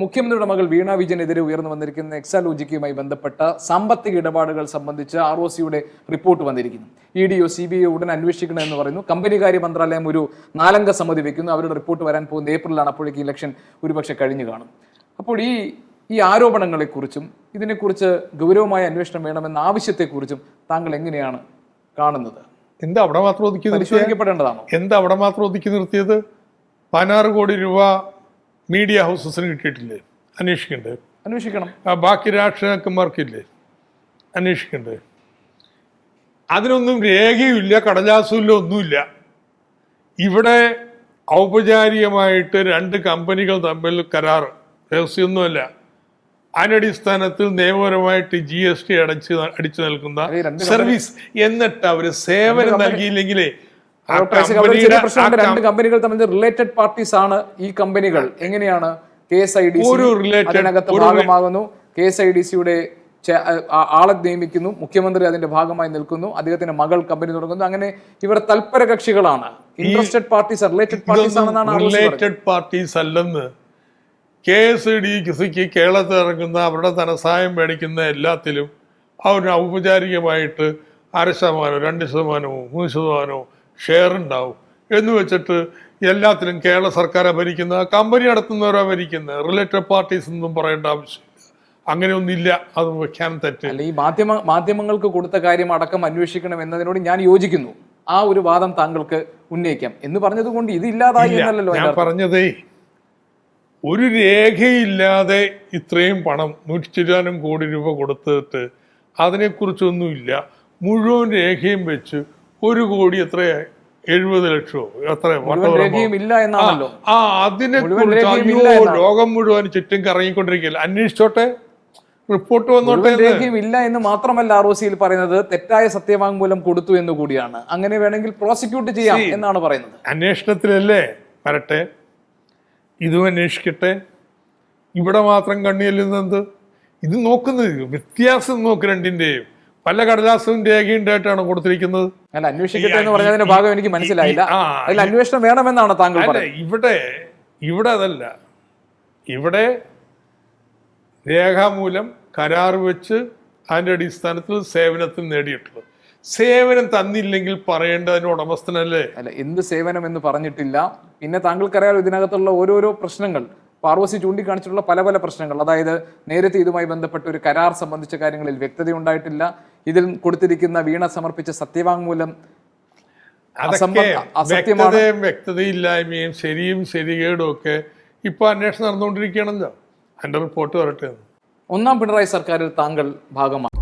മുഖ്യമന്ത്രിയുടെ മകൾ വീണ വിജയനെതിരെ ഉയർന്നു വന്നിരിക്കുന്ന എക്സാലോജിക്കുമായി ബന്ധപ്പെട്ട സാമ്പത്തിക ഇടപാടുകൾ സംബന്ധിച്ച് ആർ ഒ സിയുടെ റിപ്പോർട്ട് വന്നിരിക്കുന്നു. E D O C B I ഉടൻ അന്വേഷിക്കണമെന്ന് പറയുന്നു. കമ്പനികാര്യ മന്ത്രാലയം ഒരു നാലംഗ സമിതി വെക്കുന്നു. അവരുടെ റിപ്പോർട്ട് വരാൻ പോകുന്ന ഏപ്രിലാണ്. അപ്പോഴേക്ക് ഇലക്ഷൻ ഒരുപക്ഷെ കഴിഞ്ഞു കാണും. അപ്പോൾ ഈ ഈ ആരോപണങ്ങളെക്കുറിച്ചും ഇതിനെക്കുറിച്ച് ഗൗരവമായ അന്വേഷണം വേണമെന്ന ആവശ്യത്തെക്കുറിച്ചും താങ്കൾ എങ്ങനെയാണ് കാണുന്നത്? എന്താ അവിടെ മാത്രം ഒതുക്കി നിർത്തിയത്? എന്താ അവിടെ മാത്രം ഒതുക്കി നിർത്തിയത്? പതിനാറ് കോടി രൂപ മീഡിയ ഹൗസസിന് കിട്ടിയിട്ടില്ലേ? അന്വേഷിക്കണ്ടേ? അന്വേഷിക്കണം. ബാക്കി രാഷ്ട്രീയക്കന്മാർക്കില്ലേ അന്വേഷിക്കണ്ടേ? അതിനൊന്നും രേഖയുമില്ല കടലാസുമില്ല ഒന്നുമില്ല. ഇവിടെ ഔപചാരികമായിട്ട് രണ്ട് കമ്പനികൾ തമ്മിൽ കരാർ രഹസ്യമൊന്നുമല്ല. അതിനടിസ്ഥാനത്തിൽ നിയമപരമായിട്ട് ജി എസ് ടി അടച്ച് അടിച്ചു നൽകുന്ന സർവീസ് എന്നിട്ട് അവർ സേവനം നൽകിയില്ലെങ്കിലേ രണ്ട് കമ്പനികൾ തമ്മിൽ റിലേറ്റഡ് പാർട്ടീസ് ആണ് ഈ കമ്പനികൾ എങ്ങനെയാണ്? കെ എസ് ഐ ഡി അതിനകത്ത് ഭാഗമാകുന്നു. കെ എസ് ഐ ഡി സിയുടെ ആളെ നിയമിക്കുന്നു. മുഖ്യമന്ത്രി അതിന്റെ ഭാഗമായി നിൽക്കുന്നു. അദ്ദേഹത്തിന്റെ മകൾ കമ്പനി തുടങ്ങുന്നു. അങ്ങനെ ഇവർ തൽപര കക്ഷികളാണ് ഇൻട്രസ്റ്റഡ് പാർട്ടീസ് റിലേറ്റഡ് പാർട്ടീസ് ആണെന്നാണ് റിലേറ്റഡ് പാർട്ടീസ് അല്ലെന്ന്. കെ എസ് ഡി സിക്ക് കേരളത്തിൽ ഇറങ്ങുന്ന അവരുടെ ധനസഹായം മേടിക്കുന്ന എല്ലാത്തിലും അവർ ഔപചാരികമായിട്ട് അര ശതമാനവും രണ്ട് ശതമാനമോ മൂന്ന് ശതമാനമോ ഷെയർ ഉണ്ടാവും. എന്ന് വെച്ചിട്ട് എല്ലാത്തിലും കേരള സർക്കാരെ ഭരിക്കുന്ന കമ്പനി നടത്തുന്നവരാ ഭരിക്കുന്ന റിലേറ്റഡ് പാർട്ടീസ് എന്നും പറയേണ്ട ആവശ്യമില്ല. അങ്ങനെയൊന്നില്ല അത് വെക്കാൻ തെറ്റ്. അല്ല ഈ മാധ്യമ മാധ്യമങ്ങൾക്ക് കൊടുത്ത കാര്യം അടക്കം അന്വേഷിക്കണം എന്നതിനോട് ഞാൻ യോജിക്കുന്നു. ആ ഒരു വാദം താങ്കൾക്ക് ഉന്നയിക്കാം. എന്ന് പറഞ്ഞതുകൊണ്ട് ഇത് ഇല്ലാതായി ഞാൻ. പറഞ്ഞതേ ഒരു രേഖയില്ലാതെ ഇത്രയും പണം നൂറ്റി ചില്ലാനും കോടി രൂപ കൊടുത്തിട്ട് അതിനെക്കുറിച്ചൊന്നുമില്ല. മുഴുവൻ രേഖയും വെച്ച് ഒരു കോടി എത്രയായി എഴുപത് ലക്ഷമോ എത്ര? ആ അതിനെ കുറിച്ച് അയ്യോ. ലോകം മുഴുവൻ ചുറ്റും കറങ്ങിക്കൊണ്ടിരിക്കുകയല്ല? അന്വേഷിച്ചോട്ടെ. റിപ്പോർട്ട് വന്നോട്ടെ രേഖയും ഇല്ല എന്ന് മാത്രമല്ല ആർ ഒ സിയിൽ പറയുന്നത് തെറ്റായ സത്യവാങ്മൂലം കൊടുത്തു എന്ന് കൂടിയാണ്. അങ്ങനെ വേണമെങ്കിൽ പ്രോസിക്യൂട്ട് ചെയ്യാം എന്നാണ് പറയുന്നത്. അന്വേഷണത്തിലല്ലേ? വരട്ടെ. ഇതും അന്വേഷിക്കട്ടെ. ഇവിടെ മാത്രം കണ്ണിയല്ലുന്നത് ഇത് നോക്കുന്നത് വ്യത്യാസം നോക്ക് രണ്ടിന്റെയും പല കടലാസവും രേഖയുണ്ടായിട്ടാണ് കൊടുത്തിരിക്കുന്നത്. അല്ല അന്വേഷിക്കട്ടെ എന്ന് പറഞ്ഞതിന്റെ ഭാഗം എനിക്ക് മനസ്സിലായില്ല. അതിൽ അന്വേഷണം വേണമെന്നാണ് താങ്കൾ ഇവിടെ ഇവിടെ അതല്ല. ഇവിടെ രേഖാമൂലം കരാർ വെച്ച് അതിന്റെ അടിസ്ഥാനത്തിൽ സേവനത്തിൽ നേടിയിട്ടുള്ളത്. സേവനം തന്നില്ലെങ്കിൽ പറയേണ്ടതിന് ഉടമസ്ഥനല്ലേ? അല്ല എന്ത് സേവനം എന്ന് പറഞ്ഞിട്ടില്ല. പിന്നെ താങ്കൾക്കറിയാലോ ഇതിനകത്തുള്ള ഓരോരോ പ്രശ്നങ്ങൾ. പാർവസി ചൂണ്ടിക്കാണിച്ചിട്ടുള്ള പല പല പ്രശ്നങ്ങൾ. അതായത് നേരത്തെ ഇതുമായി ബന്ധപ്പെട്ട ഒരു കരാർ സംബന്ധിച്ച കാര്യങ്ങളിൽ വ്യക്തത ഉണ്ടായിട്ടില്ല. ഇതിൽ കൊടുത്തിരിക്കുന്ന വീണ സമർപ്പിച്ച സത്യവാങ്മൂലം വ്യക്തതയും വ്യക്തതയില്ലായ്മയും ശരിയും ശരികേടും ഒക്കെ ഇപ്പൊ അന്വേഷണം നടന്നുകൊണ്ടിരിക്കുകയാണല്ലോ. അതിന്റെ റിപ്പോർട്ട് വരട്ടെ. ഒന്നാം പിണറായി സർക്കാരിൽ താങ്കൾ ഭാഗമാണ്